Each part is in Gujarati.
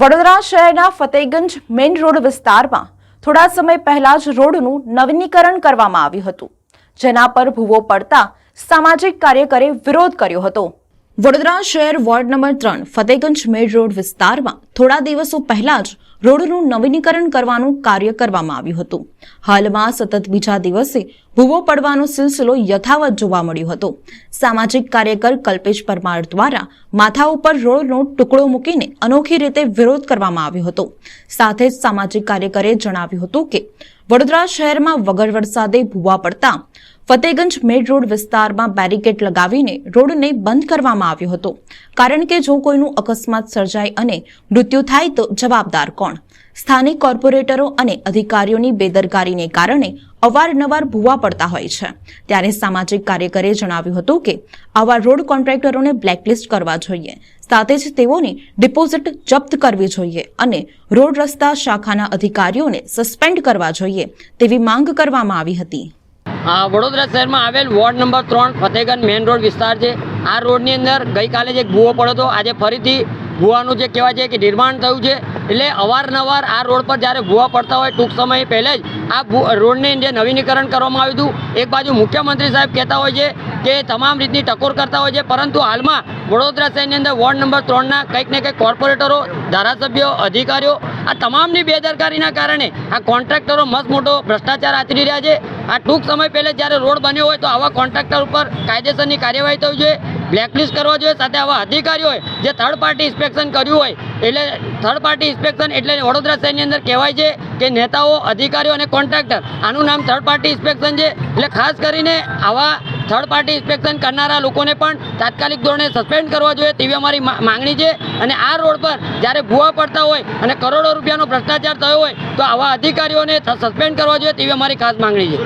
વડોદરા શહેરના ફતેગંજ મેઇન રોડ વિસ્તારમાં થોડા સમય પહેલા જ રોડનું નવીનીકરણ કરવામાં આવ્યું હતું, જેના પર ભૂવો પડતા સામાજિક કાર્યકરે વિરોધ કર્યો હતો. વડોદરા શહેર વોર્ડ નંબર ત્રણ, ફતેગંજ મેડ રોડ વિસ્તારમાં થોડા દિવસો પહેલા જ રોડનું નવીનીકરણ કરવાનું કાર્ય કરવામાં આવ્યું હતું. હાલમાં સતત બીજા દિવસે ભૂવો પડવાનો સિલસિલો યથાવત જોવા મળ્યો હતો. સામાજિક કાર્યકર કલ્પેશ પરમાર દ્વારા માથા ઉપર રોડનો ટુકડો મૂકીને અનોખી રીતે વિરોધ કરવામાં આવ્યો હતો. સાથે જ સામાજિક કાર્યકરે જણાવ્યું હતું કે, વડોદરા શહેરમાં વગર વરસાદે ભૂવા પડતા ફતેગંજ મેડ રોડ વિસ્તારમાં બેરિકેડ લગાવીને રોડને બંધ કરવામાં આવ્યો હતો. કારણ કે જો કોઈનું અકસ્માત સર્જાય અને મૃત્યુ થાય તો જવાબદાર કોણ? સ્થાનિક કોર્પોરેટરો અને અધિકારીઓની બેદરકારીને કારણે અવારનવાર ભૂવા પડતા હોય છે. ત્યારે સામાજિક કાર્યકરે જણાવ્યું હતું કે, આવા રોડ કોન્ટ્રાક્ટરોને બ્લેકલિસ્ટ કરવા જોઈએ. સાથે જ તેઓની ડિપોઝિટ જપ્ત કરવી જોઈએ અને રોડ રસ્તા શાખાના અધિકારીઓને સસ્પેન્ડ કરવા જોઈએ તેવી માંગ કરવામાં આવી હતી. વડોદરા શહેરમાં આવેલ વોર્ડ નંબર ત્રણ ફતેગંજ મેઇન રોડ વિસ્તાર છે. આ રોડની અંદર ગઈકાલે જે ભૂવો પડ્યો હતો, આજે ફરીથી ભૂવાનું જે કહેવાય છે કે નિર્માણ થયું છે. એટલે અવારનવાર આ રોડ પર જ્યારે ભૂવા પડતા હોય, ટૂંક સમય પહેલે જ આ રોડને જે નવીનીકરણ કરવામાં આવ્યું હતું, એક બાજુ મુખ્યમંત્રી સાહેબ કહેતા હોય છે કે તમામ રીતની ટકોર કરતા હોય છે, પરંતુ હાલમાં વડોદરા શહેરની અંદર વોર્ડ નંબર ત્રણના કંઈક ને કંઈક કોર્પોરેટરો, ધારાસભ્યો, અધિકારીઓ આ તમામની બેદરકારીના કારણે આ કોન્ટ્રાક્ટરો મસ્ત મોટો ભ્રષ્ટાચાર આચરી રહ્યા છે. આ ટૂંક સમય પહેલાં જ્યારે રોડ બન્યો હોય તો આવા કોન્ટ્રાક્ટર ઉપર કાયદેસરની કાર્યવાહી થવી જોઈએ બ્લેકલિસ્ટ કરવા જોઈએ, સાથે આવા અધિકારીઓએ જે થર્ડ પાર્ટી ઇન્સ્પેક્શન કર્યું હોય, એટલે થર્ડ પાર્ટી ઇન્સ્પેક્શન એટલે વડોદરા શહેરની અંદર કહેવાય છે કે નેતાઓ, અધિકારીઓ અને કોન્ટ્રાક્ટર, આનું નામ થર્ડ પાર્ટી ઇન્સ્પેક્શન છે. એટલે ખાસ કરીને આવા થર્ડ પાર્ટી ઇન્સ્પેક્શન કરનારા લોકોને પણ તાત્કાલિક ધોરણે સસ્પેન્ડ કરવા જોઈએ તેવી અમારી માંગણી છે. અને આ રોડ પર જ્યારે ભૂવા પડતા હોય અને કરોડો રૂપિયાનો ભ્રષ્ટાચાર થયો હોય તો આવા અધિકારીઓને સસ્પેન્ડ કરવા જોઈએ તેવી અમારી ખાસ માંગણી છે.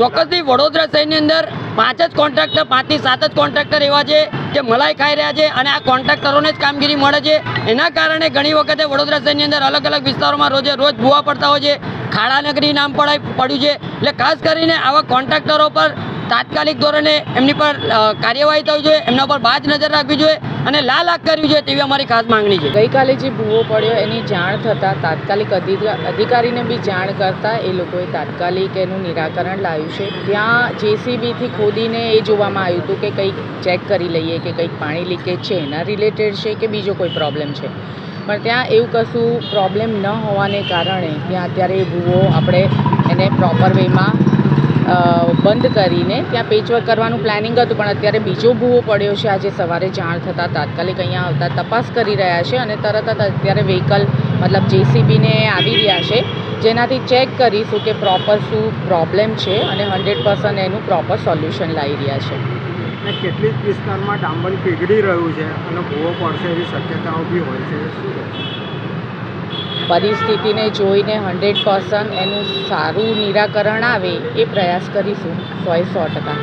ચોક્કસથી વડોદરા શહેરની અંદર પાંચ જ કોન્ટ્રાક્ટર પાંચથી સાત જ કોન્ટ્રાક્ટર એવા છે જે મલાઈ ખાઈ રહ્યા છે અને આ કોન્ટ્રાક્ટરોને જ કામગીરી મળે છે. એના કારણે ઘણી વખતે વડોદરા શહેરની અંદર અલગ અલગ વિસ્તારોમાં રોજે રોજ ભૂવા પડતા હોય છે. ખાડાનગરી નામ પડાય પડ્યું છે. એટલે ખાસ કરીને આવા કોન્ટ્રાક્ટરો પર તાત્કાલિક ધોરણે એમની પર કાર્યવાહી થવી જોઈએ, એમના પર બાજ નજર રાખવી જોઈએ અને લાલ આખ કરવી જોઈએ તેવી અમારી ખાસ માંગણી છે. ગઈકાલે જે ભૂવો પડ્યો એની જાણ થતાં તાત્કાલિક અધિકા, અધિકારીને બી જાણ કરતાં એ લોકોએ તાત્કાલિક એનું નિરાકરણ લાવ્યું છે. ત્યાં જેસીબીથી ખોદીને એ જોવામાં આવ્યું હતું કે કંઈક ચેક કરી લઈએ કે કંઈક પાણી લીકેજ છે, એના રિલેટેડ છે કે બીજો કોઈ પ્રોબ્લેમ છે. પણ ત્યાં એવું કશું પ્રોબ્લેમ ન હોવાને કારણે ત્યાં અત્યારે એ ભૂવો આપણે એને પ્રોપર વેમાં બંધ કરીને ત્યાં પેચવર્ક કરવાનું પ્લાનિંગ હતું. પણ અત્યારે બીજો ભૂવો પડ્યો છે. આજે સવારે જાણ થતાં તાત્કાલિક અહીંયા આવતા તપાસ કરી રહ્યા છે અને તરત જ અત્યારે વ્હીકલ મતલબ જેસીબીને આવી રહ્યા છે. જેનાથી ચેક કરીશું કે પ્રોપર શું પ્રોબ્લેમ છે અને હંડ્રેડ પર્સન્ટ એનું પ્રોપર સોલ્યુશન લાવી રહ્યા છે. અને કેટલીક વિસ્તારમાં ડામર પીગળી રહ્યું છે અને ભૂવો પડશે એવી શક્યતાઓ બી હોય છે. શું પરિસ્થિતિને જોઈને હંડ્રેડ પર્સન્ટ એનું સારું નિરાકરણ આવે એ પ્રયાસ કરીશું સોએ સો ટકા.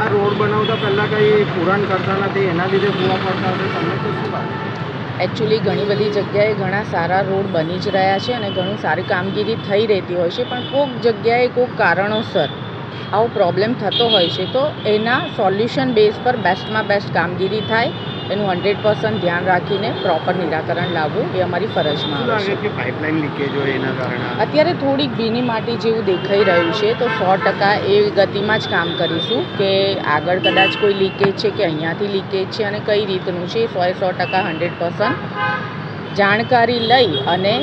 આ રોડ બનાવતા પહેલાં કંઈ પુરાણ કરતા નથી એના લીધે ભૂવા પડતા હશે? તમને તો શું એકચ્યુઅલી ઘણી બધી જગ્યાએ ઘણા સારા રોડ બની જ રહ્યા છે અને ઘણી સારી કામગીરી થઈ રહેતી હોય છે પણ કોઈક જગ્યાએ કોઈક કારણોસર આવો પ્રોબ્લેમ થતો હોય છે તો એના સોલ્યુશન બેઝ પર બેસ્ટમાં બેસ્ટ કામગીરી થાય. એનું હંડ્રેડ પર્સન્ટ ધ્યાન રાખીને પ્રોપર નિરાકરણ લાવવું એ અમારી ફરજમાં આવે છે. પાઇપલાઇન લીકેજ હોય એના કારણે? અત્યારે થોડીક ભીની માટી જેવું દેખાઈ રહ્યું છે તો સો ટકા એ ગતિમાં જ કામ કરીશું કે આગળ કદાચ કોઈ લીકેજ છે કે અહીંયાથી લીકેજ છે અને કઈ રીતનું છે એ સોએ સો ટકા હંડ્રેડ પર્સન્ટ જાણકારી લઈ અને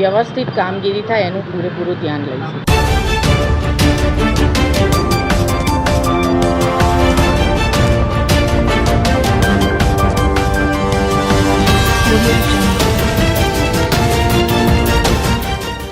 વ્યવસ્થિત કામગીરી થાય એનું પૂરેપૂરું ધ્યાન લઈશું.